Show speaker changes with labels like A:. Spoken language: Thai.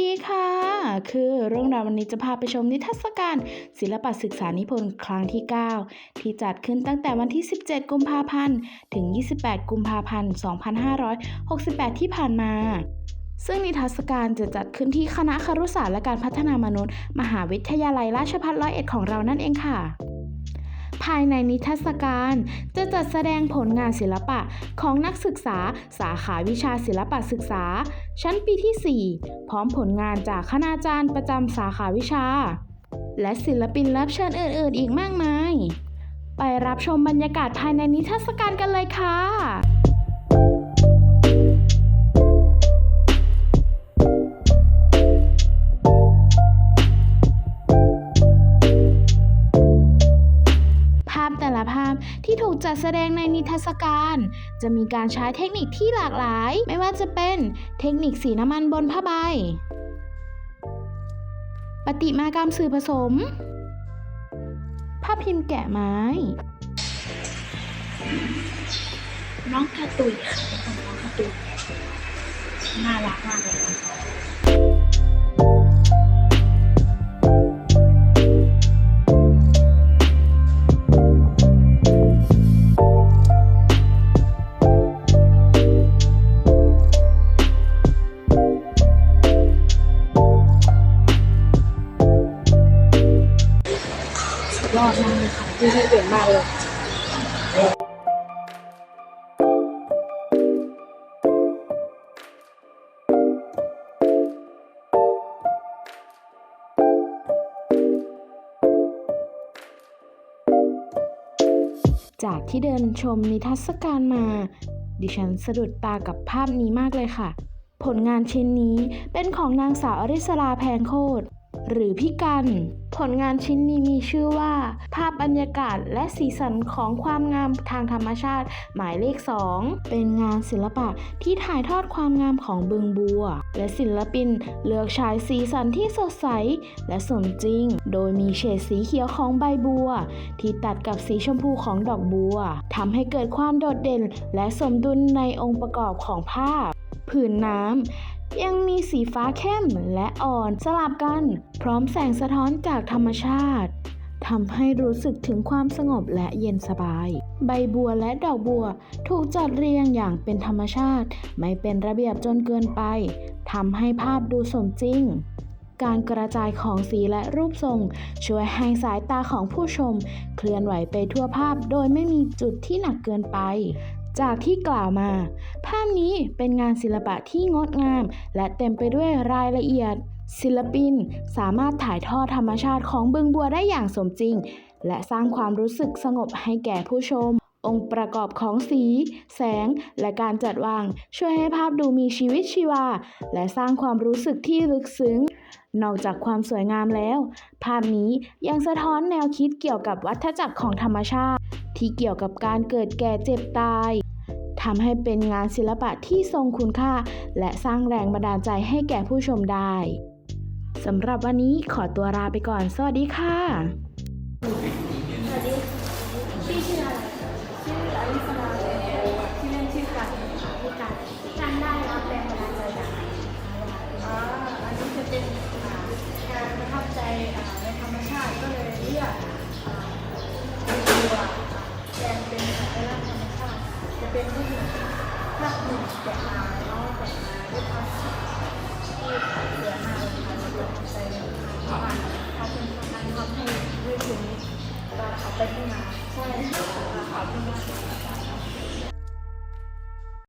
A: ดีค่ะ คือเรื่องราววันนี้จะพาไปชมนิทรรศการศิลปศึกษานิพนธ์ครั้งที่ 9 ที่จัดขึ้นตั้งแต่วันที่ 17 กุมภาพันธ์ ถึง 28 กุมภาพันธ์ 2568 ที่ผ่านมาซึ่งนิทรรศการจะจัดขึ้นที่คณะครุศาสตร์และการพัฒนามนุษย์ มหาวิทยาลัยราชภัฏร้อยเอ็ดของเรานั่นเองค่ะ ภายในนิทรรศการ จะจัดแสดงผลงานศิลปะของนักศึกษาสาขาวิชาศิลปะศึกษา ชั้นปีที่ 4 พร้อมผลงานจากคณาจารย์ประจำสาขาวิชา และศิลปินรับเชิญอื่นๆ อีกมากมาย ไปรับชมบรรยากาศภายในนิทรรศการกันเลยค่ะ ที่ถูกจัดแสดงในนิทรรศการ จะมีการใช้เทคนิคที่หลากหลาย ไม่ว่าจะเป็นเทคนิคสีน้ำมันบนผ้าใบ ปฏิมากรรมสื่อผสม ภาพพิมพ์แกะไม้
B: น้องกร์ตุยค่ะน้องกร์ตุยน่ารักมากเลยค่ะ อดมากเลยค่ะที่ที่เก่งมากเลย
A: จากที่เดินชมนิทรรศการมา ดิฉันสะดุดตากับภาพนี้มากเลยค่ะ ผลงานชิ้นนี้เป็นของนางสาวอริสราแพงโคตร หรือพี่กัน ผลงานชิ้นนี้มีชื่อว่า ภาพบรรยากาศและสีสันของความงามทางธรรมชาติ หมายเลข 2 เป็นงานศิลปะที่ถ่ายทอดความงามของบึงบัว และศิลปินเลือกใช้สีสันที่สดใส และสมจริง โดยมีเฉดสีเขียวของใบบัว ที่ตัดกับสีชมพูของดอกบัวทำให้เกิดความโดดเด่น และสมดุลในองค์ประกอบของภาพ ผืนน้ำยังมีสีฟ้าเข้มและอ่อนสลับกัน พร้อมแสงสะท้อนจากธรรมชาติทำให้รู้สึกถึงความสงบและเย็นสบาย ใบบัวและดอกบัวถูกจัดเรียงอย่างเป็นธรรมชาติ ไม่เป็นระเบียบจนเกินไปทำให้ภาพดูสมจริง การกระจายของสีและรูปทรง ช่วยให้สายตาของผู้ชม เคลื่อนไหวไปทั่วภาพโดยไม่มีจุดที่หนักเกินไป จากที่กล่าวมา ภาพนี้เป็นงานศิลปะที่งดงาม และเต็มไปด้วยรายละเอียด ศิลปินสามารถถ่ายทอดธรรมชาติของบึงบัวได้อย่างสมจริง และสร้างความรู้สึกสงบให้แก่ผู้ชม องค์ประกอบของสี แสง และการจัดวาง ช่วยให้ภาพดูมีชีวิตชีวา และสร้างความรู้สึกที่ลึกซึ้งนอกจากความสวยงามแล้ว ภาพนี้ยังสะท้อนแนวคิดเกี่ยวกับวัฏจักรของธรรมชาติ ที่เกี่ยวกับการเกิดแก่เจ็บตาย ทำให้เป็นงานศิลปะที่ทรงคุณค่า และสร้างแรงบันดาลใจให้แก่ผู้ชมได้สำหรับวันนี้ขอตัวลาไปก่อน สวัสดีค่ะสวัสดี
B: ชื่อชื่ออะไรชื่ออลิสราเลยชื่อเล่นชื่อกันค่ะพี่กันกันได้รับแรงบันดาลใจจากไหนอ๋ออันนี้จะเป็นการประทับใจในธรรมชาติก็เลยเลือก ภาพหนึ่งแกะมาเนากะมาด้วยความที่สวยมาเลยค่ะเราประทับใจเลยค่ะเพราะว่าเขาเป็นคนทำให้ด้วยถึงก็เขาไปที่มาใช่ค่ะขอบคุณมา